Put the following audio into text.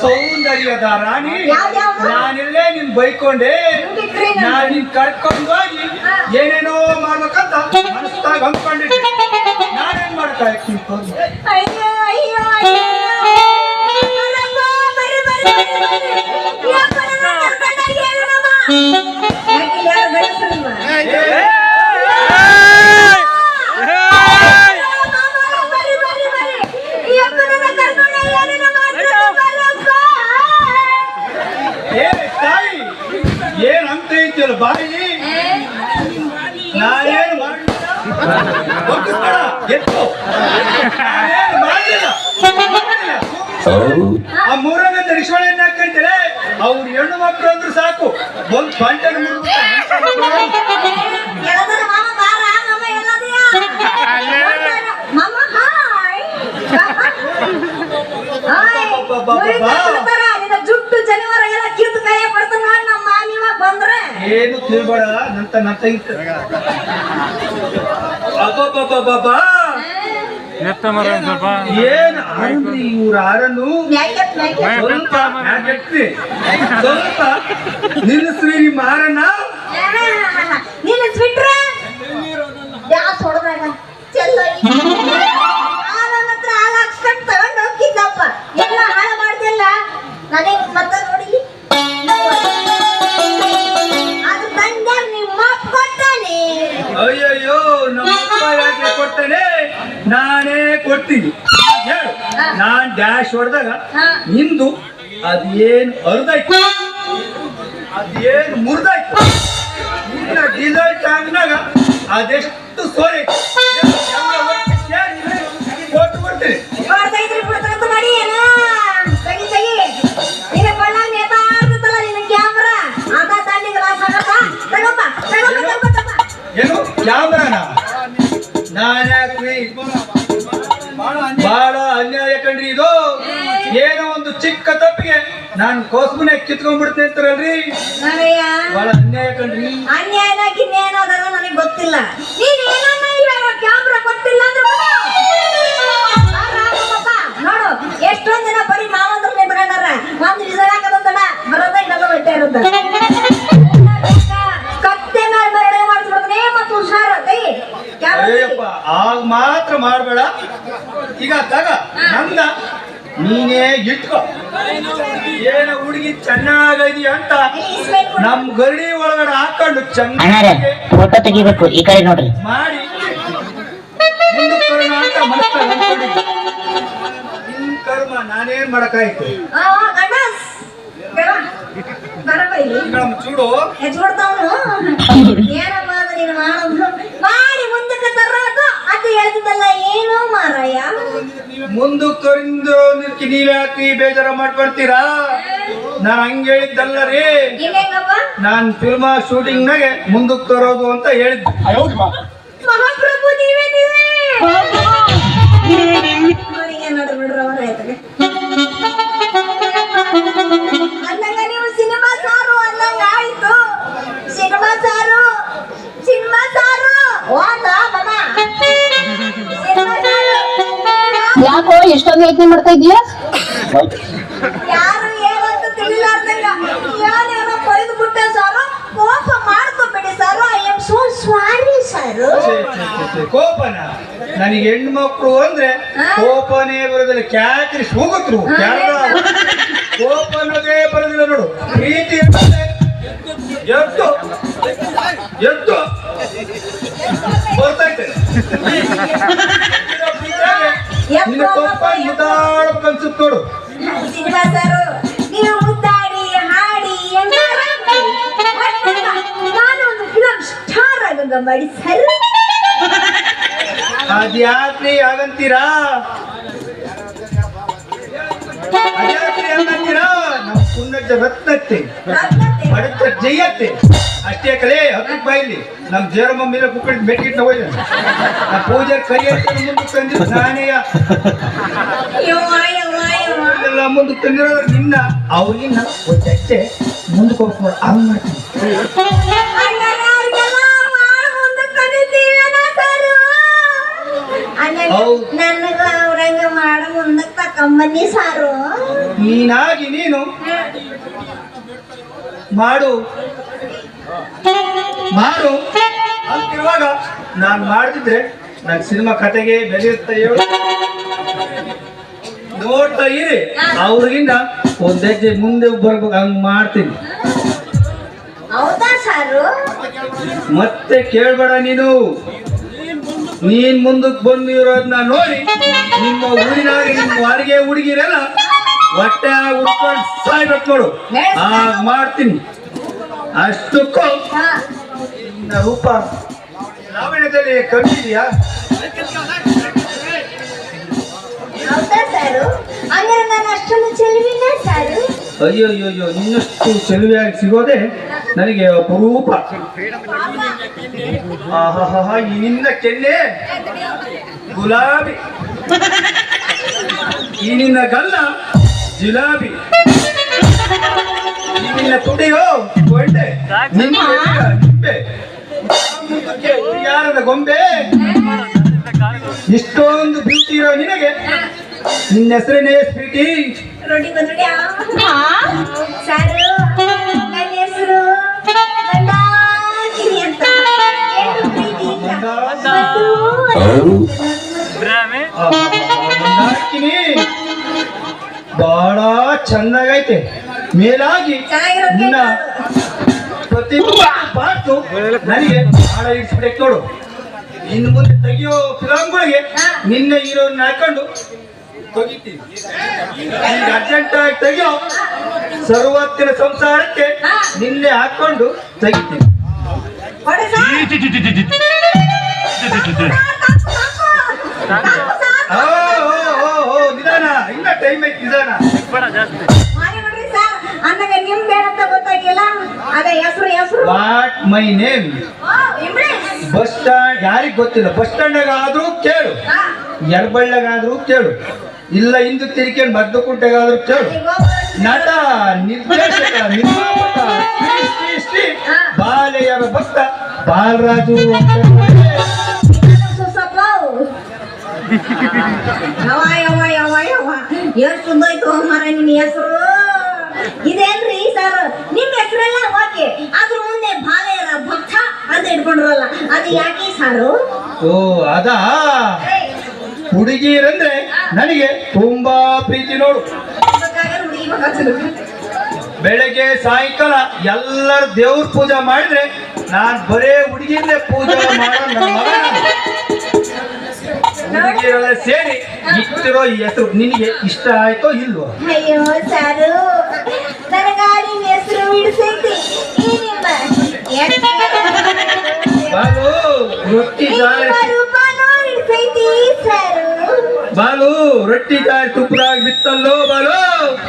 ಸೌಂದರ್ಯದ ರಾಣಿ? ನಾನೆಲ್ಲೇ ನಿನ್ ಬೈಕೊಂಡೆ ನಾನು. ನಾನ್ ಕರ್ಕೊಂಡು ಹೋಗಿ ಏನೇನೋ ಏನೇನೋ ಮಾಡ್ಬೇಕಂತ ಮನಸ್ಸಾಗ ಅಂದ್ಕೊಂಡಿದ್ದೆ. ನಾನೇನ್ ಮಾಡ್ಕಾಯ್ತು ಅಯ್ಯೋ ಅಯ್ಯೋ ಅಯ್ಯೋ. ಬರಮ್ಮ, ಬರ್ರಿ, ಬರ್ರಿ, ಆ ಮೂರನೇ ರಿಶ್ವಳೆಯನ್ನ ಹಾಕಂತಾರೆ ಅವ್ರು ಹೆಣ್ಣು ಮಕ್ಕಳು ಅಂದ್ರು ಸಾಕು ಒಂದ್ ನಿನ್ನ ಜುಟ್ಟು ಜನವರ ಎಲ್ಲ ಕಿತ್ತು ಕೈಯ ನಮ್ಮ ಮಾಮಿವ ಬಂದ್ರೆ ಏನು ತಿಳ್ಬೇಡ ನಂತ ನಂತ ಅಬ್ಬಬ್ಬಬ್ಬಬ್ಬಾ ಎತ್ತ ಮರ ಒಂದ್ ಸ್ವಲ್ಪ ಏನ್ ಆರನ್ರಿ ಇವ್ರ ಆರನ್ನು ಸ್ವಲ್ಪ ಮ್ಯಾಗೆತ್ತಿ. ಸ್ವಲ್ಪ ನಿಲ್ಲಿಸ್ರಿ ನಿಮ್ಮ ಆರನ್ನ ನಿಲ್ಲಿಸ್ಬಿಟ್ರೆ? ಗ್ಯಾಸ್ ಹೊಡೆದಾಗ? ಹತ್ರ ಹಾಲು ಹಾಕ್ಸ್ಕೊಂಡು ತಗೊಂಡು ಹೋಗಿದ್ದಪ್ಪ ಎಲ್ಲ ಹಾಳು ಮಾಡ್ತಿಲ್ಲ. ನನಗೆ ಮತ್ತೆ ಕೊಡ್ತೀನಿ ಹೇಳು. ನಾನ್ ಡ್ಯಾಶ್ ಹೊಡೆದಾಗ. ನಿಂದು ಅದೇನು ಅರ್ಧಾಯ್ತು? ಅದೇನು ಮುರಿದಾಯ್ತು? ನಿನ್ನ ಡಿಸೈಟ್ ಆಗಿನಾಗ ಅದೆಷ್ಟು ಸೋರೆ ಕೊಟ್ಟು ಬಿಡ್ತೀನಿ ಏನ? ತೆಗಿ ತೆಗಿ ನಾನ್ ಕೋಸ್ಮನೆ ಕಿತ್ಕೊಂಡ್ಬಿಡ್ತೀನಿ ಅಂತಾರಲ್ರಿ? ಬಹಳ ಅನ್ಯಾಯ ಕಣ್ರಿ. ಅನ್ಯಾಯನ ಗಿನ್ಯಾಯನ ಅದನ್ನ ನನಗೆ ಗೊತ್ತಿಲ್ಲ. ನೀನ್ ಏನನ್ನ ಇವಾಗ ಕ್ಯಾಮ್ರಾ ಗೊತ್ತಿಲ್ಲ ಅಂದ್ರೆ. ನೋಡು ಎಷ್ಟೊಂದ್ ದಿನ ಬರೀ ಮಾವಂದ್ರ ನಿಂತ್ಕೊಂಡಾರ ಒಂದು ರಿಸಲ್ ಹಾಕದಂತಡ ಬರೋದ ಇನ್ನೊಂದು ಹೊಟ್ಟೆ ಇರುತ್ತೆ ಕತ್ತೆ ಮೇಲೆ ಬರಡೆ ಮಾಡಿಸ್ಬಿಡ್ತಾನೆ ಮತ್ತು ಹುಷಾರ ಕೈ ಅಯ್ಯಪ್ಪ ಆಗ ಮಾತ್ರ ಮಾಡ್ಬೇಡ. ಈಗ ತಗ ನಂದ ನೀನೇ ಇಟ್ಕೋ. ಏನ ಹುಡುಗಿ ಚೆನ್ನಾಗೈದಿ ಅಂತ. ನಮ್ ಗರಡಿ ಒಳಗಡೆ ಹಾಕೊಂಡು ಚೆನ್ನಾಗಿ ಫೋಟೋ ತೆಗಿಬೇಕು ಈ ಕಡೆ ನೋಡ್ರಿ. ಮಾಡಿ. ಕರ್ಮ ನಾನೇನ್ ಮಾಡಕಾಯ್ತು ಚೂಡು. ಏನಪ್ಪ ನೀನು ಮಾಡೋದು ಮಾಡಿ ಮುಂದಕ್ಕೆ ತರೋದು ಅಂತ ಹೇಳ್ತಿದ್ದಲ್ಲ ಏನು ಮಾರಾಯ ಮುಂದಕ್ಕರಿಂದ ನೀವ್ಯಾಕೆ ನೀವ್ ಯಾಕೆ ಬೇಜಾರ ಮಾಡ್ಕೊಳ್ತೀರಾ ನಾನು ಹಂಗ ಹೇಳಿದ್ದಲ್ಲ ರೀ. ನಾನು ನಾನ್ ಫಿಲ್ಮ ಶೂಟಿಂಗ್ ನಾಗೆ ಮುಂದಕ್ಕೆ ತರೋದು ಅಂತ ಹೇಳಿದ್ದೆ. ಛೆ, ಯೋಚನೆ ಮಾಡ್ತಾ ಇದೀಯಾ ಕೋಪನ ನನಗೆ ಹೆಣ್ಮಕ್ಳು ಅಂದ್ರೆ ಕೋಪನೇ ಬರೋದಿಲ್ಲ ಕ್ಯಾಕ್ರಿ ಹೋಗತ್ರು ಕೋಪ ಅನ್ನೋದೇ ಬರೋದಿಲ್ಲ ನೋಡು ಪ್ರೀತಿ ಎದ್ದು ಎದ್ದು ಬರ್ತೈತೆ ಮುದ್ದಾಡ ಕನ್ಸುತ್ತೆ ನೋಡು. ಸಿನಿಮಾ ಸಾರು ನೀವು ಮುದ್ದಾಡಿ ಹಾಡಿ ನಾನು ಒಂದು ಫಿಲಂ ಸ್ಟಾರ್ ಆಗಂಗ ಮಾಡಿ ಸರ್. ಅದ್ಯಾಕ್ರಿ ಹಾಗಂತೀರಾ? ಪುಣ್ಣಜ್ಜ ರತ್ನತ್ತೆ ರತ್ನತೆ. ಬಡತ ಜಯತ್ತೆ. ಅಷ್ಟೇ ಕಲೆ ಹತ್ತಕ್ಕೆ ಬಾಯಿಲಿ ನಮ್ ಜೇರಮ್ಮ ಮೇಲೆ ಕುಕ್ಕಡಿ ಮೆಟ್ಗಿಟ್ಟು ಹೋಯ್ತು ನಾ ಪೂಜೆ ಕೈ ಮುಂದಕ್ಕೆ ತಂದಿದ್ದು ನಾನೇ. ಎಲ್ಲ ಮುಂದಕ್ಕೆ ತಂದಿರೋ ನಿನ್ನ. ಅವ್ರಿಗಿನ್ನ ಒಂದಷ್ಟೇ ಮುಂದಕ್ಕೆ ಹೋಗ್ಕೊಂಡು ಅವ್ನು ಮಾಡ್ತೀನಿ. ನನಗ ಅವ್ರಂಗ ಮಾಡ ಮುಂದಕ್ ತಕೊಂಬನ್ನಿ ಸಾರು. ನೀನಾಗಿ ನೀನು ಮಾಡು. ಮಾಡು. ಅಂತಿರುವಾಗ ನಾನು ಮಾಡ್ತಿದ್ರೆ ನನ್ ಸಿನಿಮಾ ಕತೆಗೆ ಬೆಲೆ ಇರುತ್ತೆ ಹೇಳು. ನೋಡ್ತಾ ಇರಿ. ಅವ್ರಿಗಿಂತ ಒಂದ್ ಹೆಜ್ಜೆ ಮುಂದೆ ಬರ್ಬೇಕು ಹಂಗ್ ಮಾಡ್ತೀನಿ. ಮತ್ತೆ ಕೇಳ್ಬೇಡ ನೀನು. ನೀನ್ ಮುಂದಕ್ಕೆ ಬಂದಿರೋದನ್ನ ನೋಡಿ ನಿಮ್ಮ ಊರಿನಾಗ ನಿಮ್ಮ ವಾರಿಗೆ ಹುಡುಗಿರೆಲ್ಲ ಹೊಟ್ಟೆ ಉಡ್ಕೊಂಡು ಸಾಯ್ಬೇಕು ನೋಡು. ಮಾಡ್ತೀನಿ. ಅಷ್ಟಕ್ಕೂ ರೂಪ. ಲಾವಣ್ಯದಲ್ಲಿ ಕಮ್ಮಿ ಇದೆಯಾ? ಅಯ್ಯೋ ಅಯ್ಯೋ ಇನ್ನಷ್ಟು ಚೆಲುವೆಯಾಗಿ ಸಿಗೋದೆ ನನಗೆ ಅಪರೂಪ. ನಿನ್ನ ಕೆನ್ನೆ. ಗುಲಾಬಿ. ಈ ನಿನ್ನ ಗಲ್ಲ. ಜಿಲಾಬಿ. ನಿಮ್ಮ ನಿನ್ನ ತುಟಿಯೋ ಗೊಂಡೆ ಎದೆಯ ನಿಂಬೆ ಯಾರದ ಗೊಂಬೆ. ಇಷ್ಟೊಂದು ಬ್ಯೂಟಿ ಇರೋ ನಿನಗೆ. ನಿನ್ನ ಹೆಸರೇನೇ ಸ್ವೀಟಿ? ರೊಟ್ಟಿ ಬಹಳ ಚಂದಾಗೈತೆ ಮೇಲಾಗಿ ನಿನ್ನ ಪ್ರತಿ ಪಾಟು ನನಗೆ ಬಹಳ ಇಡ್ಸ್ಬಿಟ್ಟೈತೆ ನೋಡು ಇನ್ನು ಮುಂದೆ ತೆಗಿಯೋ ಫಿಲಮ್ಗಳಿಗೆ ನಿನ್ನ ಹೀರೋನ ಹಾಕೊಂಡು ತೆಗಿತೀನಿ. ಈಗ ಅರ್ಜೆಂಟ್ ಆಗಿ ತೆಗಿಯೋ ಸರ್ವತ್ತಿನ ಸಂಸಾರಕ್ಕೆ ನಿನ್ನೆ ಹಾಕೊಂಡು ತೆಗಿತೀನಿ ಸಾರು. ಓ ಓ, ಓ, ಓ, ನಿಧಾನ ಇನ್ನ ಟೈಮ್ ಐತಿ ನಿಧಾನ ಬೇಡ ಜಾಸ್ತಿ. ಮಾಡಿ ಬಿಡ್ರಿ ಸಾರ್. ಅಂದಾಗ ನಿಮ್ದು ಏನಂತ ಗೊತ್ತಾಗಿಲ್ಲ ಅದೇ ಹೆಸರು ಹೆಸರು. What my name bus stand ಯಾರಿಗ್ ಗೊತ್ತಿಲ್ಲ? ಬಸ್ ಸ್ಟ್ಯಾಂಡಾಗ ಆದ್ರೂ ಕೇಳು ಎರ್ಬಳ್ಳಗಾದ್ರೂ ಕೇಳು. ಇಲ್ಲ ಹಿಂದು ತಿರ್ಕೊಂಡು ಮದ್ದು ಕುಂಟೆಗಾದ್ರೂ ಕೇಳು ನಟ ನಿರ್ದೇಶಕ ನಿರ್ಮಾಪಕ ಶ್ರೀ ಬಾಲೆಯರ ಭಕ್ತ ಬಾಲರಾಜು ಅಂತ. ಎಷ್ಟು ಸುಂದೋಯ್ತು ಮರ ನಿನ್ನ ಹೆಸರು? ಇದೇನ್ರಿ ಸರ್ ನಿಮ್ಮ ಹೆಸರೆಲ್ಲ ಓಕೆ ಅದ್ರ ಮುಂದೆ ಬಾಲೆಯರ ಭಕ್ತ ಅಂತ ಇಟ್ಕೊಂಡ್ರಲ್ಲ ಅದು ಯಾಕೆ ಸಾರು ಓ ಅದಾ? ಹುಡುಗಿಯರಂದ್ರೆ ನನಗೆ ತುಂಬಾ ಪ್ರೀತಿ ನೋಡು. ಬೆಳಗ್ಗೆ ಸಾಯಂಕಾಲ ಎಲ್ಲರ ದೇವ್ರ ಪೂಜೆ ಮಾಡಿದ್ರೆ ನಾನ್ ಬರೇ ಹುಡುಗಿಯನ್ನೇ ಪೂಜೆ ಮಾಡ ನನ್ನ ಮಗ. ಹುಡುಗಿಯರೆಲ್ಲ ಸೇರಿ ಇಟ್ಟಿರೋ ಈ ಹೆಸರು ನಿನಗೆ ಇಷ್ಟ ಆಯ್ತೋ ಇಲ್ವೋ? ಅಯ್ಯೋ ಸಾರು. ತರಕಾರಿ ಹೆಸರು ಬಿಡಿಸೈತಿ. ಬಾಲು ರೊಟ್ಟಿ ಬಾಲು ರೊಟ್ಟಿ ಜಾರಿ ತುಪ್ಪದಾಗ ಬಿತ್ತಲ್ಲೋ ಬಾಲು?